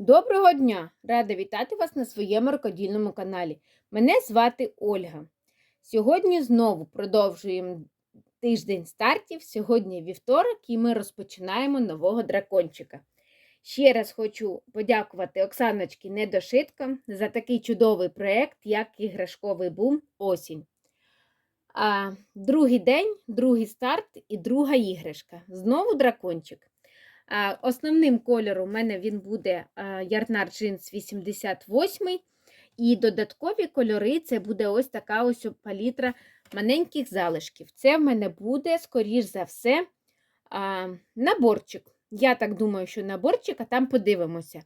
Доброго дня! Рада вітати вас на своєму рукодільному каналі. Мене звати Ольга. Сьогодні знову продовжуємо тиждень стартів. Сьогодні вівторок і ми розпочинаємо нового дракончика. Ще раз хочу подякувати Оксаночці Недошитко за такий чудовий проєкт, як іграшковий бум Осінь. А, Другий день, другий старт і друга іграшка. Знову дракончик. Основним кольором у мене він буде Ярнар Джинс 88 і додаткові кольори це буде ось така ось палітра маленьких залишків. Це в мене буде, скоріш за все, наборчик. Я так думаю, що наборчик, а там подивимося.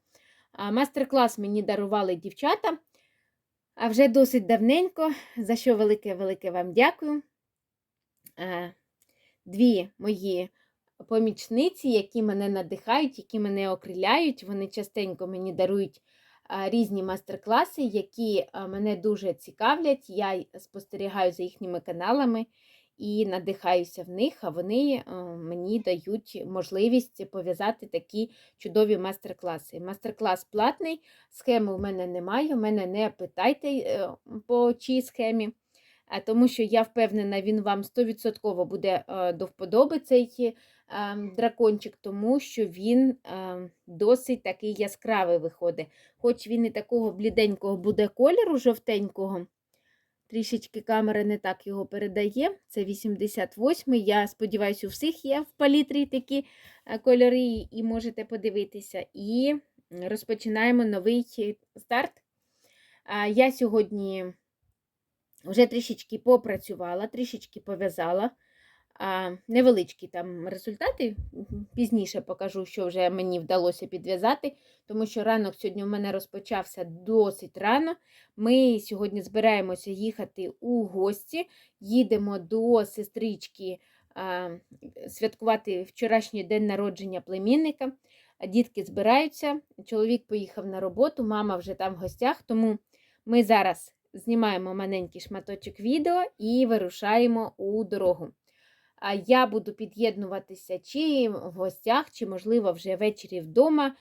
Мастер-клас мені дарували дівчата, а вже досить давненько, за що велике-велике вам дякую. Дві мої помічниці, які мене надихають, які мене окриляють. Вони частенько мені дарують різні мастер-класи, які мене дуже цікавлять. Я спостерігаю за їхніми каналами і надихаюся в них, а вони мені дають можливість пов'язати такі чудові мастер-класи. Мастер-клас платний, схеми у мене немає, у мене не питайте е, по чій схемі тому що я впевнена, він вам 100% буде е, до вподоби цей дракончик, тому що він е, досить такий яскравий виходить. Хоч він і такого бліденького буде кольору жовтенького. Трішечки камера не так його передає. Це 88-й. Я сподіваюся, у всіх є в палітрі такі кольори, і можете подивитися. І розпочинаємо новий старт. Я сьогодні вже трішечки попрацювала, трішечки пов'язала. Невеличкі там результати. Пізніше покажу, що вже мені вдалося підв'язати, тому що ранок сьогодні у мене розпочався досить рано. Ми сьогодні збираємося їхати у гості, їдемо до сестрички святкувати вчорашній день народження племінника. Дітки збираються, чоловік поїхав на роботу, мама вже там в гостях, тому ми зараз знімаємо маленький шматочок відео і вирушаємо у дорогу. А я буду під'єднуватися чи в гостях, чи, можливо, вже ввечері вдома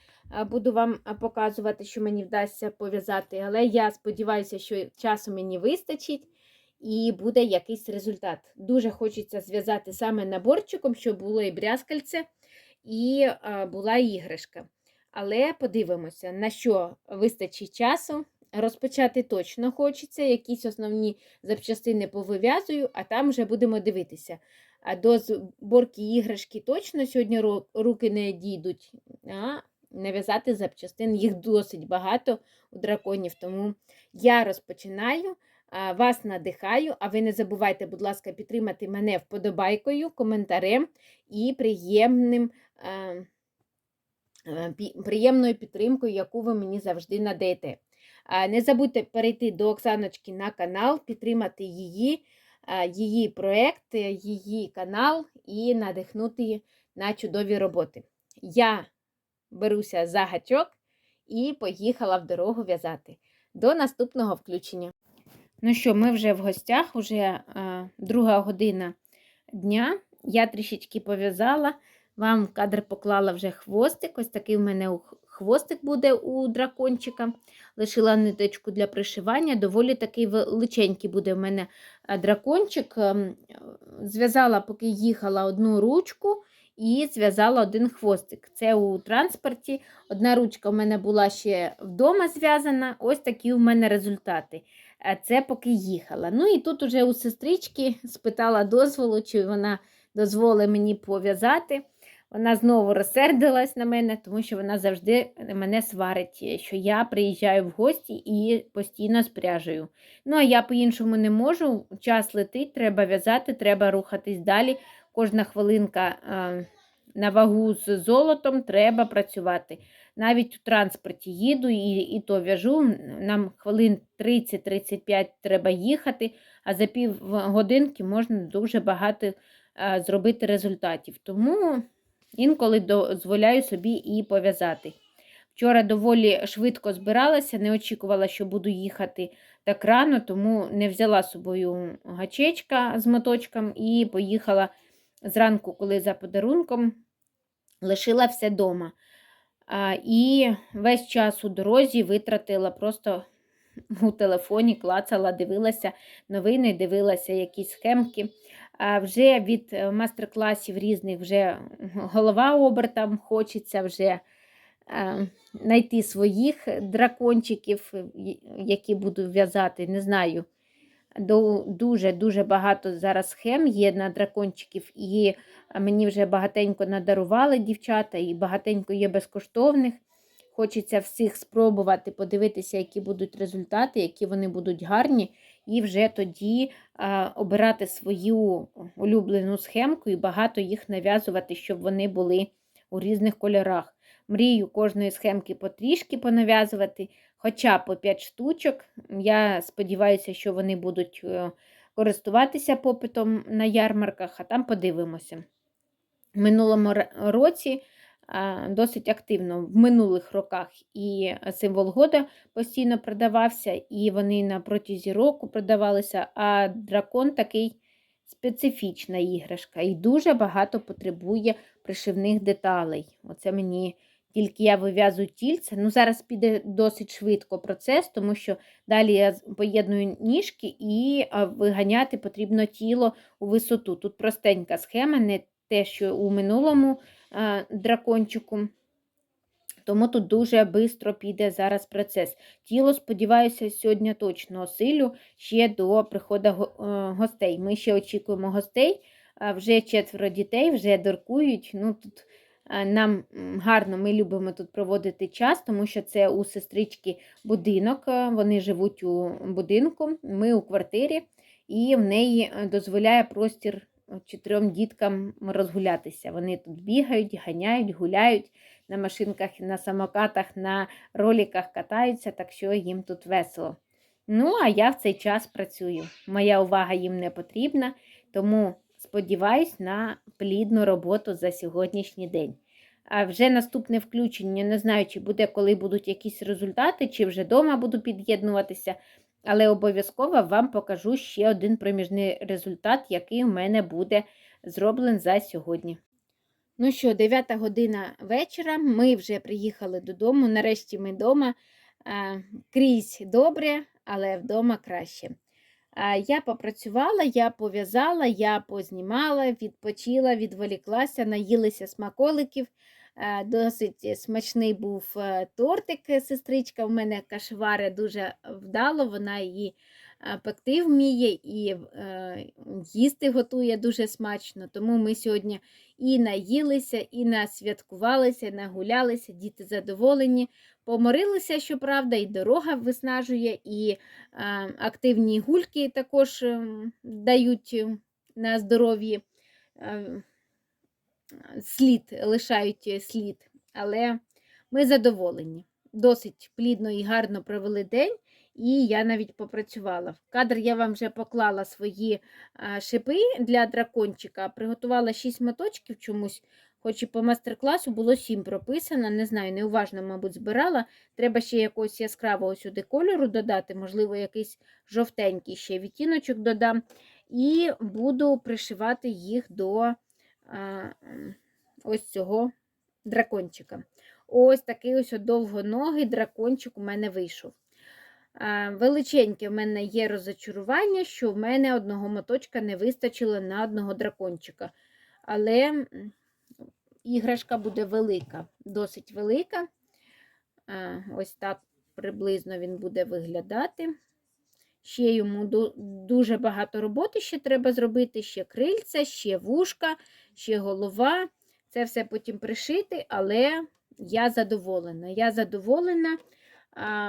буду вам показувати, що мені вдасться пов'язати. Але я сподіваюся, що часу мені вистачить і буде якийсь результат. Дуже хочеться зв'язати саме наборчиком, щоб було і брязкальце, і була іграшка. Але подивимося, на що вистачить часу. Розпочати точно хочеться, якісь основні запчастини повив'язую, а там вже будемо дивитися. А до зборки іграшки точно сьогодні руки не дійдуть, а нав'язати запчастин. Їх досить багато у драконів. Тому я розпочинаю, вас надихаю, а ви не забувайте, будь ласка, підтримати мене вподобайкою, коментарем і приємним. Приємною підтримкою, яку ви мені завжди надаєте. Не забудьте перейти до Оксаночки на канал, підтримати її, її проєкт, її канал і надихнути на чудові роботи. Я беруся за гачок і поїхала в дорогу в'язати. До наступного включення. Ну що, ми вже в гостях, вже друга година дня. Я трішечки пов'язала, вам в кадр поклала вже хвостик. Ось такий в мене хвостик буде у дракончика. Лишила ниточку для пришивання. Доволі такий величенький буде в мене е, дракончик. Ем, зв'язала, поки їхала одну ручку і зв'язала один хвостик. Це у транспорті. Одна ручка в мене була ще вдома зв'язана. Ось такі в мене результати. Е, це поки їхала. Ну і тут уже у сестрички спитала дозволу, чи вона дозволить мені пов'язати. Вона знову розсердилась на мене, тому що вона завжди мене сварить, що я приїжджаю в гості і постійно спряжую. Ну, а я по-іншому не можу. Час летить, треба в'язати, треба рухатись далі. Кожна хвилинка на вагу з золотом треба працювати. Навіть у транспорті їду і і то в'яжу. Нам хвилин 30-35 треба їхати, а за пів годинки можна дуже багато зробити результатів. Тому. Інколи дозволяю собі і пов'язати. Вчора доволі швидко збиралася, не очікувала, що буду їхати так рано, тому не взяла з собою гачечка з моточком і поїхала зранку, коли за подарунком лишила все вдома. А, І весь час у дорозі витратила просто у телефоні, клацала, дивилася новини, дивилася якісь схемки. Вже від е, мастер-класів різних вже голова обертом хочеться вже знайти своїх дракончиків, які буду в'язати, не знаю. Дуже-дуже багато зараз схем є на дракончиків, і мені вже багатенько надарували дівчата, і багатенько є безкоштовних. Хочеться всіх спробувати, подивитися, які будуть результати, які вони будуть гарні, і вже тоді а, обирати свою улюблену схемку і багато їх нав'язувати, щоб вони були у різних кольорах. Мрію кожної схемки потрішки понав'язувати, хоча по 5 штучок. Я сподіваюся, що вони будуть е, користуватися попитом на ярмарках, а там подивимося. В минулому році досить активно в минулих роках і символ года постійно продавався, і вони на протязі року продавалися, а дракон такий специфічна іграшка і дуже багато потребує пришивних деталей. Оце мені тільки я вив'язую тільце. Ну, Зараз піде досить швидко процес, тому що далі я поєдную ніжки і виганяти потрібно тіло у висоту. Тут простенька схема, не те, що у минулому дракончику. Тому тут дуже швидко піде зараз процес. Тіло, сподіваюся, сьогодні точно осилю ще до приходу е, гостей. Ми ще очікуємо гостей, вже четверо дітей, вже доркують. Ну, тут нам гарно, ми любимо тут проводити час, тому що це у сестрички будинок, е, вони живуть у будинку, ми у квартирі, і в неї е, дозволяє простір чотирьом діткам розгулятися. Вони тут бігають, ганяють, гуляють на машинках, на самокатах, на роліках катаються, так що їм тут весело. Ну, а я в цей час працюю. Моя увага їм не потрібна, тому сподіваюсь на плідну роботу за сьогоднішній день. А вже наступне включення, не знаю, чи буде, коли будуть якісь результати, чи вже вдома буду під'єднуватися. Але обов'язково вам покажу ще один проміжний результат, який у мене буде зроблений за сьогодні. Ну що, 9 година вечора, ми вже приїхали додому. Нарешті ми вдома. Крізь добре, але вдома краще. Я попрацювала, я пов'язала, я познімала, відпочила, відволіклася, наїлися смаколиків. Е, досить смачний був е, тортик, е, сестричка в мене кашвари дуже вдало, вона її пекти вміє і їсти готує дуже смачно. Тому ми сьогодні і наїлися, і насвяткувалися, і нагулялися, діти задоволені. Поморилися, щоправда, і дорога виснажує, і активні гульки також ем, дають на здоров'ї слід, лишають е, слід, але ми задоволені. Досить плідно і гарно провели день, і я навіть попрацювала. В кадр я вам вже поклала свої шипи для дракончика, приготувала 6 моточків чомусь, хоч і по мастер-класу було 7 прописано. Не знаю, неуважно, мабуть, збирала. Треба ще якогось яскравого сюди кольору додати, можливо, якийсь жовтенький ще відтіночок додам. І буду пришивати їх до ось цього дракончика. Ось такий ось довгоногий дракончик у мене вийшов. Величеньке в мене є розочарування, що в мене одного моточка не вистачило на одного дракончика. Але іграшка буде велика, досить велика. Ось так приблизно він буде виглядати. Ще йому дуже багато роботи ще треба зробити, ще крильця, ще вушка, ще голова. Це все потім пришити, але я задоволена. Я задоволена,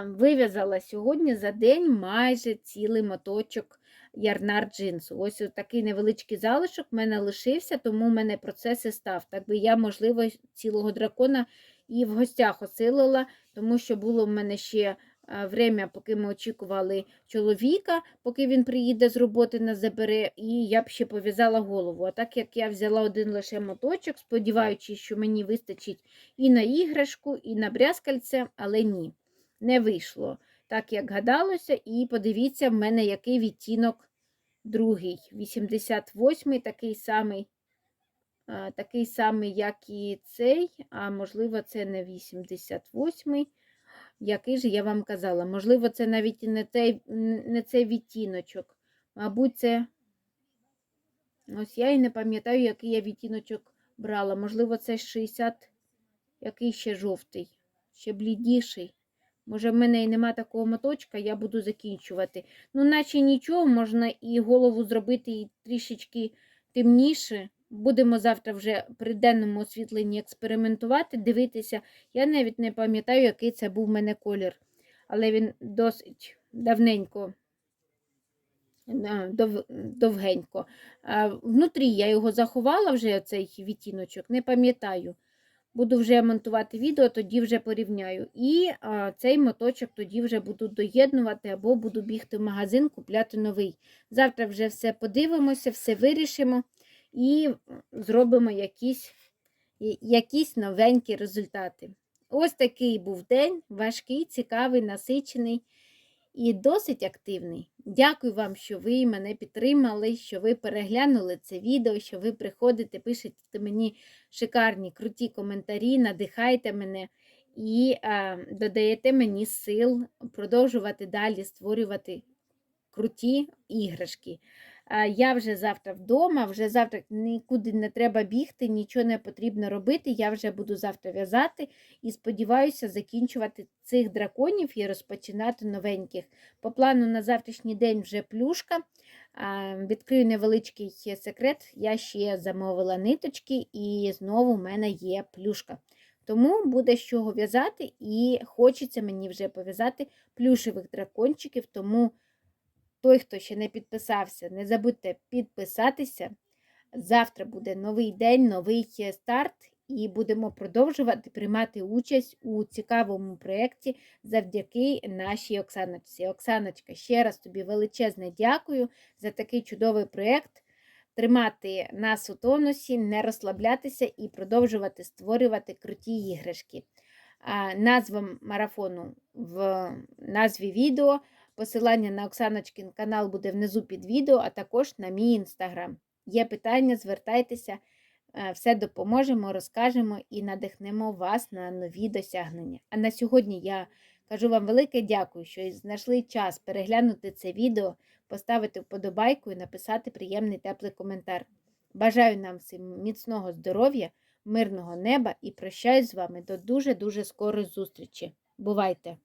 вив'язала сьогодні за день майже цілий моточок ярнар джинсу. Ось такий невеличкий залишок в мене лишився, тому в мене процес і став. Так би я, можливо, цілого дракона і в гостях осилила, тому що було в мене ще время, поки ми очікували чоловіка, поки він приїде з роботи на забере, і я б ще пов'язала голову. А так як я взяла один лише моточок, сподіваючись, що мені вистачить і на іграшку, і на брязкальце, але ні, не вийшло. Так, як гадалося, і подивіться, в мене який відтінок другий. 88-й такий самий такий самий, як і цей, а можливо, це не 88-й. Який же я вам казала? Можливо, це навіть не цей, не цей відтіночок. Мабуть, це. Ось я і не пам'ятаю, який я відтіночок брала. Можливо, це 60, який ще жовтий, ще блідіший. Може, в мене і нема такого моточка, я буду закінчувати. Ну, наче нічого, можна і голову зробити і трішечки темніше. Будемо завтра вже при денному освітленні експериментувати, дивитися. Я навіть не пам'ятаю, який це був в мене колір. Але він досить давненько, е, дов, довгенько. А внутрі я його заховала вже, цей відтіночок, не пам'ятаю. Буду вже монтувати відео, тоді вже порівняю. І а, цей моточок тоді вже буду доєднувати або буду бігти в магазин, купляти новий. Завтра вже все подивимося, все вирішимо і зробимо якісь, якісь новенькі результати. Ось такий був день, важкий, цікавий, насичений і досить активний. Дякую вам, що ви мене підтримали, що ви переглянули це відео, що ви приходите, пишете мені шикарні, круті коментарі, надихайте мене і а, додаєте мені сил продовжувати далі створювати круті іграшки. А, Я вже завтра вдома, вже завтра нікуди не треба бігти, нічого не потрібно робити. Я вже буду завтра в'язати і сподіваюся закінчувати цих драконів і розпочинати новеньких. По плану на завтрашній день вже плюшка. Відкрию невеличкий секрет. Я ще замовила ниточки, і знову в мене є плюшка. Тому буде з чого в'язати, і хочеться мені вже пов'язати плюшевих дракончиків. Тому той, хто ще не підписався, не забудьте підписатися. Завтра буде новий день, новий е, старт, і будемо продовжувати приймати участь у цікавому проєкті завдяки нашій Оксаночці. Оксаночка, ще раз тобі величезне дякую за такий чудовий проєкт. Тримати нас у тонусі, не розслаблятися і продовжувати створювати круті іграшки. Назва марафону в назві відео. Посилання на Оксаночкин канал буде внизу під відео, а також на мій інстаграм. Є питання, звертайтеся, е, все допоможемо, розкажемо і надихнемо вас на нові досягнення. А на сьогодні я кажу вам велике дякую, що знайшли час переглянути це відео, поставити вподобайку і написати приємний теплий коментар. Бажаю нам всім міцного здоров'я, мирного неба і прощаюсь з вами до дуже-дуже скорої зустрічі. Бувайте!